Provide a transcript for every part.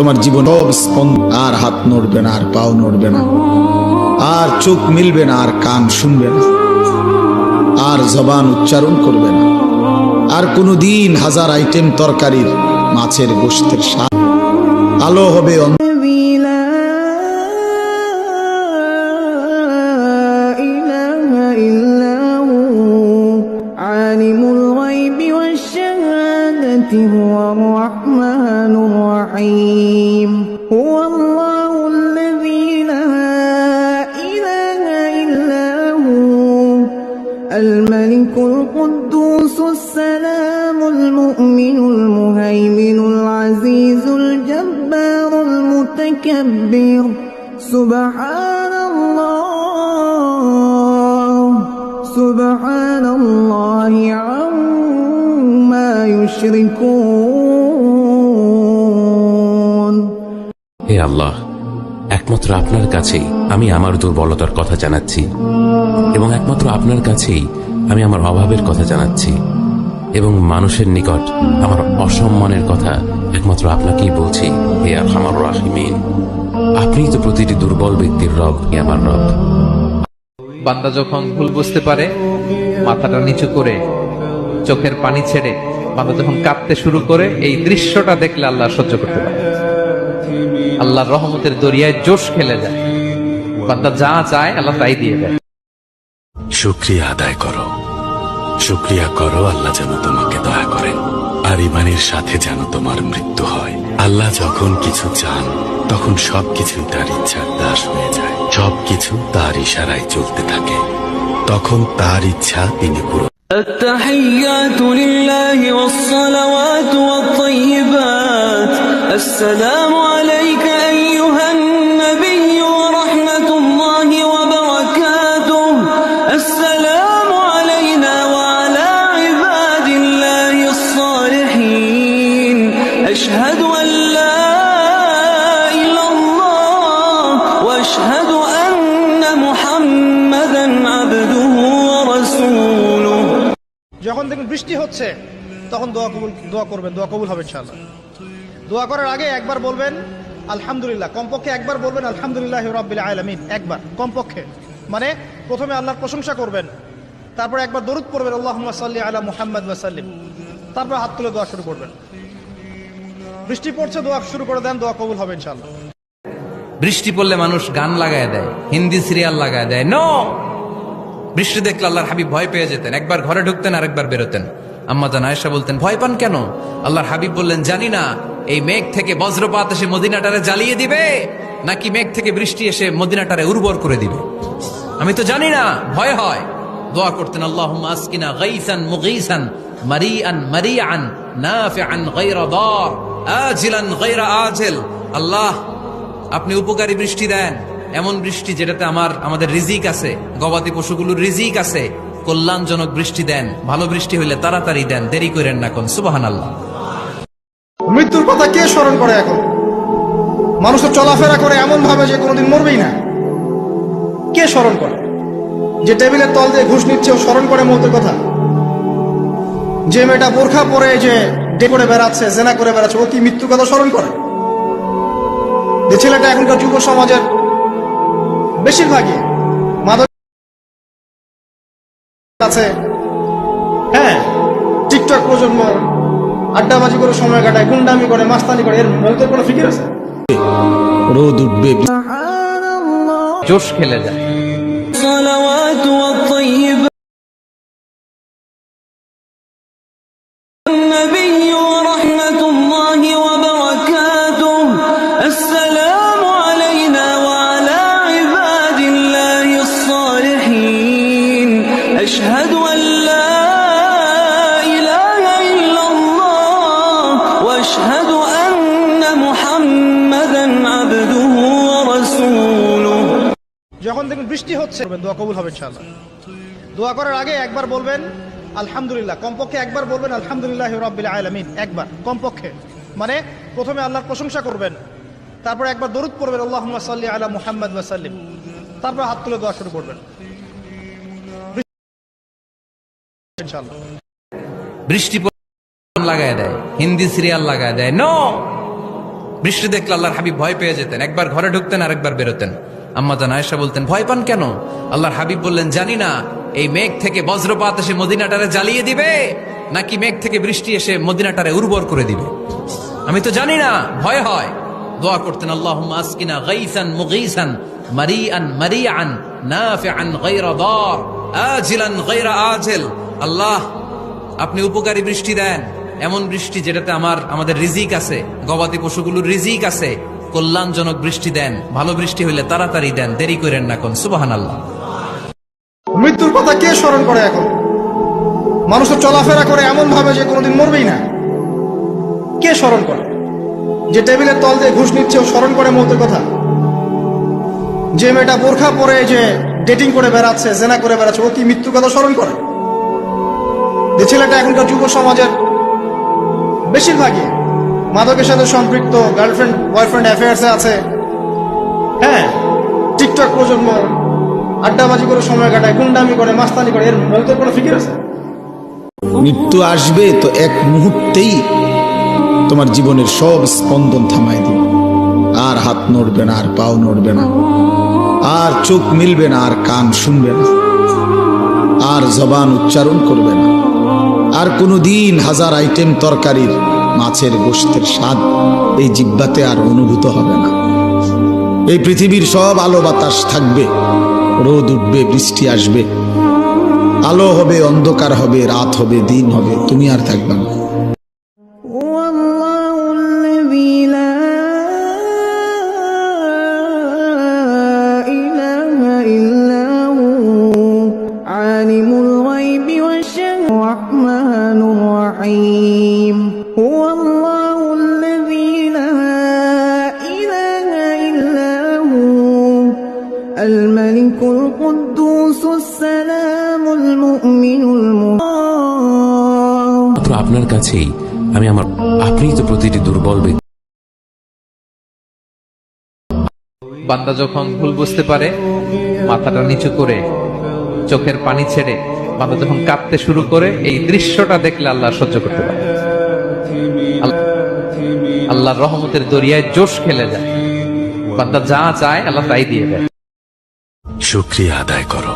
তোমার জীবন আর হাত নড়বে না, আর পাও নড়বে না। আর চোখ মিলবে না, আর কান শুনবে না। আর জবান উচ্চারণ করবে না। আর কোনো দিন হাজার আইটেম তরকারির মাছের গোষ্ঠের স্বাদ। আলো হবে الملك القدوس السلام المؤمن المهيمن العزيز الجبار المتكبر سبحان الله سبحان الله عما يشركون হে আল্লাহ একমাত্র আপনার কাছেই আমি আমার দুর্বলতার কথা জানাচ্ছি এবং একমাত্র আপনার কাছেই আমি আমার অভাবের কথা জানাচ্ছি এবং মানুষের নিকট আমার অসম্মানের কথা একমাত্র আপনাকেই বলছি আমার আপনিই তো প্রতিটি দুর্বল ব্যক্তির রব, হে আমার রব। বান্দা যখন ভুল বুঝতে পারে, মাথাটা নিচু করে, চোখের পানি ছেড়ে বান্দা যখন কাঁদতে শুরু করে, এই দৃশ্যটা দেখলে আল্লাহ সহ্য করতে পারে। আল্লাহর রহমতের দরিয়ায় জোশ খেলে যায়। বান্দা যা চায়, আল্লাহ তাই দিয়ে দেয়। শুক্রিয়া আদায় করো শুক্রিয়া করো আল্লাহ যেন তোমাকে দয়া করেন আর ইমানের সাথে যেন তোমার মৃত্যু হয় আল্লাহ যখন কিছু চান তখন সবকিছুই তার ইচ্ছার দাস হয়ে যায় সবকিছু তার ইশারায় চলতে থাকে তখন তার ইচ্ছা তিনি পুরো التحيات لله والصلوات والطيبات السلام যখন দেখবেন বৃষ্টি হচ্ছে, তখন দোয়া কবুল, দোয়া করবেন, দোয়া কবুল হবে ইনশাআল্লাহ। দোয়া করার আগে একবার বলবেন, আলহামদুলিল্লাহ। কমপক্ষে একবার বলবেন, আলহামদুলিল্লাহ রব্বিল আলামিন। একবার, কমপক্ষে। মানে প্রথমে আল্লাহর প্রশংসা করবেন, তারপর একবার দরুদ পড়বেন আল্লাহ সাল্লি আলা মুহাম্মদ ওয়াসাল্লিম তারপর হাত তুলে দোয়া শুরু করবেন। বৃষ্টি পড়ছে, দোয়া শুরু করে দেন, দোয়া কবুল হবে ইনশাআল্লাহ। বৃষ্টি পড়লে মানুষ গান লাগায় দেয়, হিন্দি সিরিয়াল লাগায় দেয়। নো বৃষ্টি দেখলে আল্লাহর হাবিব ভয় পেয়ে যেতেন। একবার ঘরে ঢুকতেন, আরেকবার বেরোতেন। আম্মা জান আয়েশা বলতেন, ভয় পান কেন? আল্লাহর হাবিব বললেন, জানি না, এই মেঘ থেকে বজ্রপাত এসে মদিনাটারে জ্বালিয়ে দিবে, নাকি মেঘ থেকে বৃষ্টি এসে মদিনাটারে উর্বর করে দিবে? আমি তো জানি না, ভয় হয়। দোয়া করতেন আল্লাহ গায়রা আজিল। আল্লাহ, আপনি উপকারী বৃষ্টি দেন। এমন বৃষ্টি যেটাতে আমার, আমাদের রিজিক আছে, গবাদি পশুগুলোর রিজিক আছে, কল্যাণজনক বৃষ্টি দেন, ভালো বৃষ্টি হইলে তাড়াতাড়ি দেন, দেরি করেন না কোন সুবাহান আল্লাহ মৃত্যুর কথা কে স্মরণ করে এখন? মানুষ চলাফেরা করে এমন ভাবে যে কোনোদিন মরবেই না। কে স্মরণ করে? যে টেবিলের তল দিয়ে ঘুষ নিচ্ছে, ও স্মরণ করে মৌতের কথা? যে মেয়েটা বোরখা পরে যে ডে করে বেড়াচ্ছে, জেনা করে বেড়াচ্ছে, ও কি মৃত্যুর কথা স্মরণ করে? যে ছেলেটা এখনকার যুব সমাজের বেশিরভাগই মাদক আছে হ্যাঁ টিকটক প্রজন্ম আড্ডাবাজি করে সময় কাটায় গুন্ডামি করে মাস্তানি করে এর মৌতের কোনো ফিকির আছে রোদ উঠবে سبحان الله জোশ খেলে যায় الصلوات والطيبات النبي যখন দেখবেন বৃষ্টি হচ্ছে দোয়া কবুল হবে ইনশাআল্লাহ। দোয়া করার আগে একবার বলবেন, আলহামদুলিল্লাহ। কমপক্ষে একবার বলবেন, আলহামদুলিল্লাহ রব্বিল আলামিন। একবার, কমপক্ষে। মানে প্রথমে আল্লাহর প্রশংসা করবেন, তারপর একবার দরুদ পড়বেন আল্লাহ সাল্লি আলা মুহাম্মদ ওয়াসাল্লিম তারপর হাত তুলে দোয়া শুরু করবেন। বৃষ্টি লাগায় দেয়, হিন্দি সিরিয়াল লাগায় দেয়, নো! বৃষ্টি দেখলে আল্লাহর হাবিব ভয় পেয়ে যেতেন, একবার ঘরে ঢুকতেন, আরেকবার বেরোতেন। আম্মা জান আয়েশা বলতেন, ভয় পান কেন? আল্লাহর হাবিব বললেন, জানি না, এই মেঘ থেকে বজ্রপাত এসে মদিনাটারে জ্বালিয়ে দিবে, নাকি মেঘ থেকে বৃষ্টি এসে মদিনাটারে উর্বর করে দিবে? আমি তো জানি না, ভয় হয়। দোয়া করতেন আজিলান গায়রা আজিল। আল্লাহ, আপনি উপকারী বৃষ্টি দেন। এমন বৃষ্টি যেটাতে আমার, আমাদের রিজিক আছে, গবাদি পশুগুলোর রিজিক আছে। কল্যাণজনক বৃষ্টি দেন, ভালো বৃষ্টি হইলে তাড়াতাড়ি দেন, দেরি করেন না কোন। সুবাহান আল্লাহ মৃত্যুর কথা কে স্মরণ করে এখন? মানুষের চলাফেরা করে এমন ভাবে যে কোনোদিন মরবেই না। কে স্মরণ করে? যে টেবিলের তল দিয়ে ঘুষ নিচ্ছে, ও স্মরণ করে মৌতের কথা? যে মেয়েটা বোরখা পরে যে ডেটিং করে বেড়াচ্ছে, জেনা করে বেড়াচ্ছে, ও কি মৃত্যুর কথা স্মরণ করে? যে ছেলেটা এখনকার যুব সমাজের বেশিরভাগই মাদকের সাথে সম্পৃক্ত গার্লফ্রেন্ড, বয়ফ্রেন্ড অ্যাফেয়ার্সে আছে। হ্যাঁ টিকটক প্রজন্ম আড্ডাবাজি করে সময় কাটায়, গুন্ডামি করে, মাস্তানি করে, এর মৌতের কোনো ফিকির আছে? মৃত্যু আসবে তো এক মুহূর্তেই তোমার জীবনের সব স্পন্দন থামাই দিবে। আর হাত নড়বে না, আর পাও নড়বে না, আর চোখ মিলবে না, আর কান শুনবে না, আর জবান উচ্চারণ করবে না। আর কোনো দিন হাজার আইটেম তরকারির মাছের গোষ্ঠের স্বাদ এই জিব্বাতে আর অনুভূত হবে না। এই পৃথিবীর সব আলো বাতাস থাকবে, রোদ উঠবে, বৃষ্টি আসবে। আলো হবে, অন্ধকার হবে, রাত হবে, দিন হবে, তুমি আর থাকবে না। আপনার কাছেই আমি আমার আপনিই তো প্রতিটি দুর্বল ব্যক্তি। বান্দা যখন ভুল বুঝতে পারে মাথাটা নিচু করে চোখের পানি ছেড়ে বান্দা যখন কাঁপতে শুরু করে এই দৃশ্যটা দেখলে আল্লাহ সহ্য করতে পারে। আল্লাহ- রহমতের দরিয়ায় জোশ খেলে যায়। বান্দা যা চায় আল্লাহ তাই দিয়ে দেয়। শুক্রিয়া আদায় করো।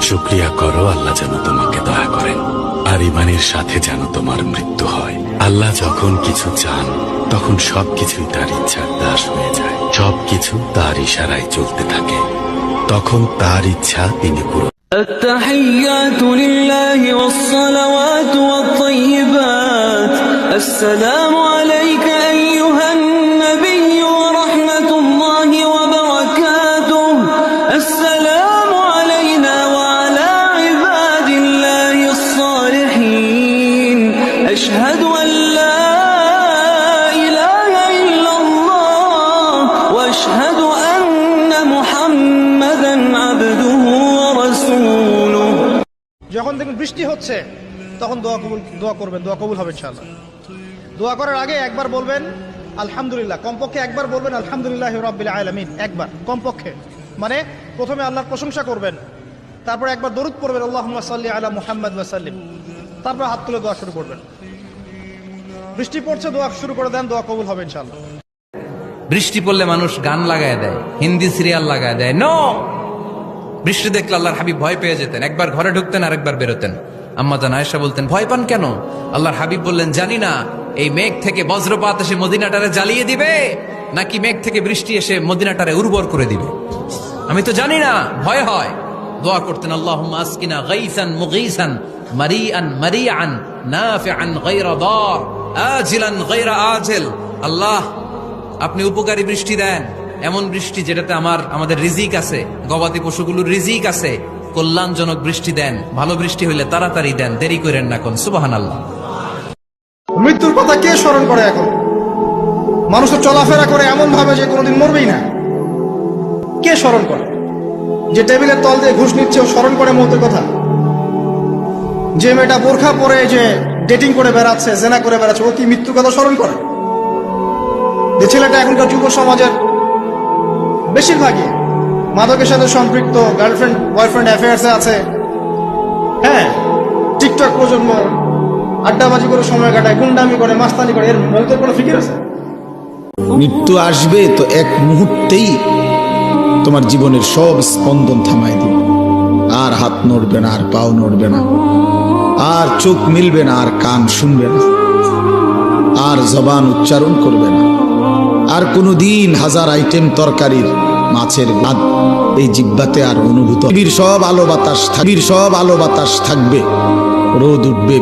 শুক্রিয়া করো আল্লাহ যেন তোমাকে দয়া করেন। আর ইমানের সাথে যেন তোমার মৃত্যু হয় আল্লাহ যখন কিছু চান তখন সবকিছুই তার ইচ্ছার দাস হয়ে যায় সবকিছু তার ইশারায় চলতে থাকে তখন তার ইচ্ছা তিনি পুরো التحيات لله والصلوات والطيبات السلام عليك বৃষ্টি হচ্ছে, তখন দোয়া কবুল, দোয়া করবেন, দোয়া কবুল হবে ইনশাআল্লাহ। দোয়া করার আগে একবার বলবেন, আলহামদুলিল্লাহ। কমপক্ষে একবার বলবেন, আলহামদুলিল্লাহ রব্বিল আলামিন। একবার, কমপক্ষে। মানে প্রথমে আল্লাহর প্রশংসা করবেন, তারপর একবার দরুদ পড়বেন আল্লাহ সাল্লি আলা মুহাম্মদ ওয়াসাল্লিম তারপর হাত তুলে দোয়া শুরু করবেন। বৃষ্টি পড়ছে, দোয়া শুরু করে দেন, দোয়া কবুল হবে ইনশাআল্লাহ। বৃষ্টি পড়লে মানুষ গান লাগায় দেয়, হিন্দি সিরিয়াল লাগায় দেয়। নো বৃষ্টি দেখলে আল্লাহর হাবিব ভয় পেয়ে যেতেন। একবার ঘরে ঢুকতেন, আরেকবার বেরোতেন। আম্মা জান আয়েশা বলতেন, ভয় পান কেন? আল্লাহর হাবিব বললেন, জানি না, এই মেঘ থেকে বজ্রপাত এসে মদিনাটারে জ্বালিয়ে দিবে, নাকি মেঘ থেকে বৃষ্টি এসে মদিনাটারে উর্বর করে দিবে? আমি তো জানি না, ভয় হয়। দোয়া করতেন আজিল। আল্লাহ, আপনি উপকারী বৃষ্টি দেন। এমন বৃষ্টি যেটাতে আমার, আমাদের রিজিক আছে, গবাদি পশুগুলোর রিজিক আছে, কল্যাণজনক বৃষ্টি দেন, ভালো বৃষ্টি হইলে তাড়াতাড়ি দেন, দেরি করেন না কোন সুবাহান আল্লাহ মৃত্যুর কথা কে স্মরণ করে এখন? মানুষের চলাফেরা করে এমন ভাবে যে কোনোদিন মরবেই না। কে স্মরণ করে? যে টেবিলের তল দিয়ে ঘুষ নিচ্ছে, ও স্মরণ করে মৌতের কথা? যে মেয়েটা বোরখা পরে যে ডেটিং করে বেড়াচ্ছে, জেনা করে বেড়াচ্ছে, ও কি মৃত্যুর কথা স্মরণ করে? যে ছেলেটা এখনকার যুব সমাজের বেশিরভাগই মাদকের সাথে সম্পৃক্ত গার্লফ্রেন্ড বয়ফ্রেন্ড অ্যাফেয়ার্সে আছে। হ্যাঁ টিকটক প্রজন্ম আড্ডাবাজি করে সময় কাটায়, গুন্ডামি করে, মাস্তানি করে, এর মৌতের কোনো ফিকির আছে? মৃত্যু আসবে তো এক মুহূর্তেই তোমার জীবনের সব স্পন্দন থামাই দিবে। আর হাত নড়বে না, আর পাও নড়বে না, আর চোখ মিলবে না, আর কান শুনবে না, আর জবান উচ্চারণ করবে না। আর কোনো দিন হাজার আইটেম তরকারির মাছের বাদ এই জিব্বাতে আর অনুভূত পৃথিবীর সব আলো বাতাস থাকবে সব আলো বাতাস থাকবে। রোদ উঠবে